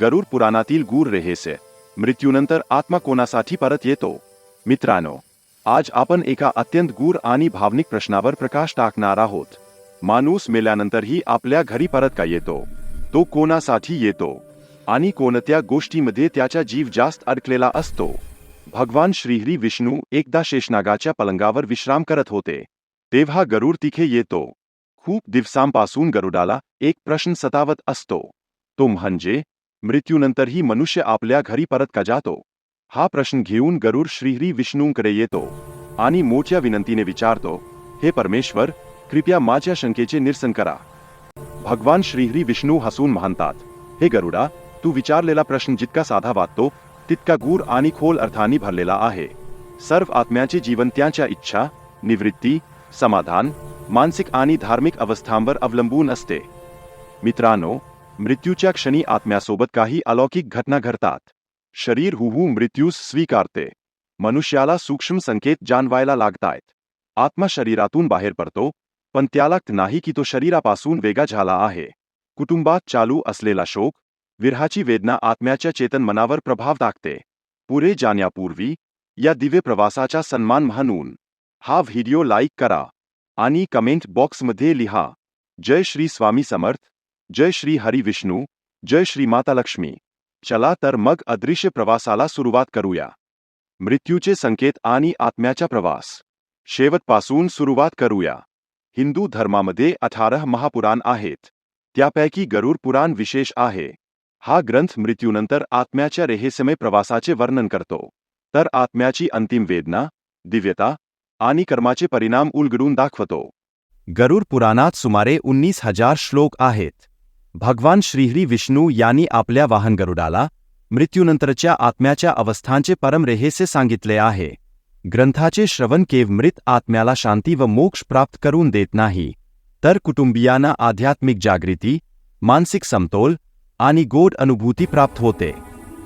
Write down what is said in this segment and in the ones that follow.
गरुड पुराणातील गूर रेहेसे. मृत्यूनंतर आत्मा कोणासाठी परत येतो? मित्रांनो आज आपण एका अत्यंत गूढ आणि भावनिक प्रश्नावर प्रकाश टाकणार आहोत. माणूस मेल्यानंतरही आपल्या घरी परत का येतो? तो कोणासाठी येतो? आणि कोणत्या गोष्टीमध्ये त्याचा जीव जास्त अडकलेला असतो? भगवान श्रीहरी विष्णू एकदा शेषनागाच्या पलंगावर विश्राम करत होते. तेव्हा गरुड तिथे येतो. खूप दिवसांपासून गरुडाला एक प्रश्न सतावत असतो. तो म्हणजे मृत्यूनंतरही मनुष्य आपल्या घरी परत का जातो हा प्रश्न घेऊन गरुड श्रीहरी विष्णूंकडे येतो आणि मोठ्या विनंतीने विचारतो, हे परमेश्वर, कृपया माझ्या शंकेचे निरसन करा. भगवान श्रीहरी विष्णू हसून म्हणतात, हे गरुडा, तू विचारलेला प्रश्न जितका साधा वाटतो तितका गूढ आणि खोल अर्थाने भरलेला आहे. सर्व आत्म्याचे जीवन त्यांच्या इच्छा, निवृत्ती, समाधान, मानसिक आणि धार्मिक अवस्थांवर अवलंबून असते. मित्रांनो मृत्यूच्या क्षणी आत्म्यासोबत काही अलौकिक घटना घडतात. शरीर हुहू मृत्यूस स्वीकारते. मनुष्याला सूक्ष्म संकेत जाणवायला लागतायत. आत्मा शरीरातून बाहेर पडतो, पण त्याला नाही की तो शरीरापासून वेगळा झाला आहे. कुटुंबात चालू असलेला शोक, विरहाची वेदना आत्म्याच्या चेतन मनावर प्रभाव टाकते. पुढे जाण्यापूर्वी, या दिव्य प्रवासाचा सन्मान म्हणून, हा व्हिडिओ लाईक करा आणि कमेंट बॉक्समध्ये लिहा. जय श्री स्वामी समर्थ. जय श्री हरी विष्णू, जय श्री माता लक्ष्मी। चला तर मग अदृश्य प्रवासाला सुरुवात करूया। मृत्यूचे संकेत आणि आत्म्याचा प्रवास। शेवटपासून सुरुवात करूया। हिंदू धर्मामध्ये अठारह महापुराण आहेत। त्यापैकी गरुड पुराण विशेष आहे। हा ग्रंथ मृत्यूनंतर आत्म्याच्या रहस्यमय प्रवासाचे वर्णन करतो। तर आत्म्याची अंतिम वेदना, दिव्यता आणि कर्माचे परिणाम उलगडून दाखवतो। गरुड पुराणात सुमारे उन्नीस हज़ार श्लोक आहेत। भगवान श्रीहरी विष्णू यांनी आपल्या वाहन गरुडाला मृत्यूनंतरच्या आत्म्याच्या अवस्थांचे परम सांगितले आहे. ग्रंथाचे श्रवण केव मृत आत्म्याला शांती व मोक्ष प्राप्त करून देत नाही. तर कुटुंबियांना आध्यात्मिक जागृती मानसिक समतोल आणि गोड अनुभूती प्राप्त होते.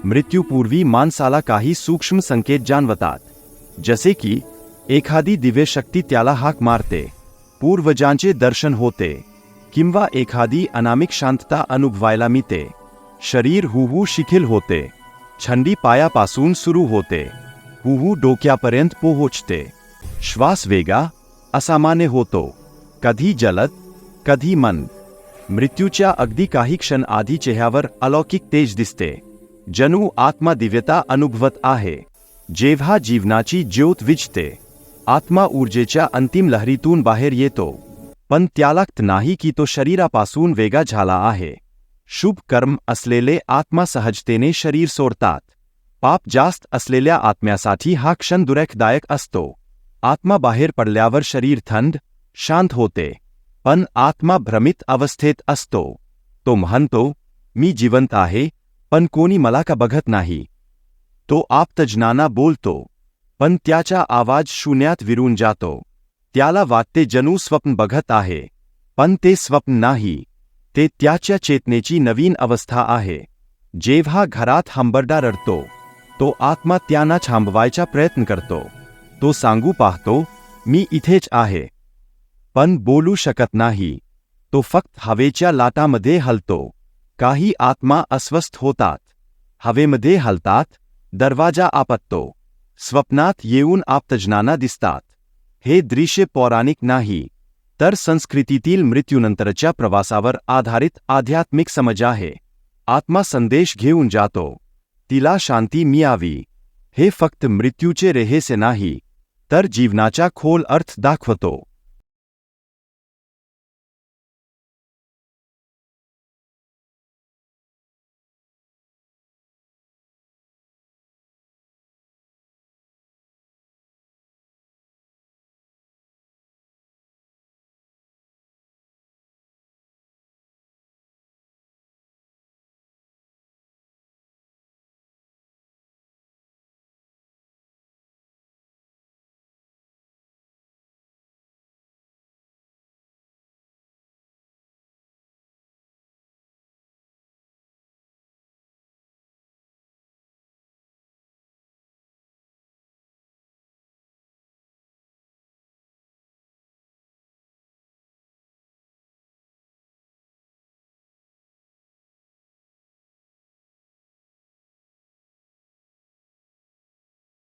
मृत्यूपूर्वी माणसाला काही सूक्ष्म संकेत जाणवतात. जसे की एखादी दिव्य शक्ती त्याला हाक मारते. पूर्वजांचे दर्शन होते. किंवा एखादी अनामिक शांतता अनुभवायला मिळते शरीर हुहू शिथिल होते. छंडी पायापासून सुरू होते. हुहू डोक्यापर्यंत पोहोचते. श्वास वेगा, असामान्य होतो. कधी जलद, कधी मन मृत्यूच्या अगदी काही क्षण आधी चेहऱ्यावर अलौकिक तेज दिसते. जणू आत्मा दिव्यता अनुभवत आहे. जेव्हा जीवनाची ज्योत विजते आत्मा ऊर्जेच्या अंतिम लहरीतून बाहेर येतो. पण त्याला नाही की तो शरीरापासून वेगळा झाला आहे. शुभ कर्म असलेले आत्मा सहजतेने शरीर सोडतात. पाप जास्त असलेल्या आत्म्यासाठी हा क्षण दुरेखदायक असतो. आत्मा बाहेर पडल्यावर शरीर थंड, शांत होते. पण आत्मा भ्रमित अवस्थेत असतो. तो म्हणतो, मी जिवंत आहे, पण कोणी मला का बघत नाही? तो आप्तजनांना बोलतो, पण त्याचा आवाज़ शून्यात विरून जातो. त्याला वाटते जणू स्वप्न बघत आहे पण ते स्वप्न नाही ते त्याच्या चेतनेची नवीन अवस्था आहे. जेव्हा घरात हंबरडा रडतो तो आत्मा त्यांना थांबवायचा प्रयत्न करतो. तो सांगू पाहतो मी इथेच आहे. पण बोलू शकत नाही तो फक्त हवेच्या लाटामध्ये हलतो. काही आत्मा अस्वस्थ होतात हवेमध्ये हलतात दरवाजा आपत्तो स्वप्नात येऊन आपतजनांना दिसतात. हे दृश्य पौराणिक नाही, तर संस्कृतीतील मृत्यूनंतरच्या प्रवासावर आधारित आध्यात्मिक समज आहे. आत्मा संदेश घेऊन जातो. तिला शांती मियावी हे फक्त मृत्यूचे रेहेसे नाही, तर जीवनाचा खोल अर्थ दाखवतो.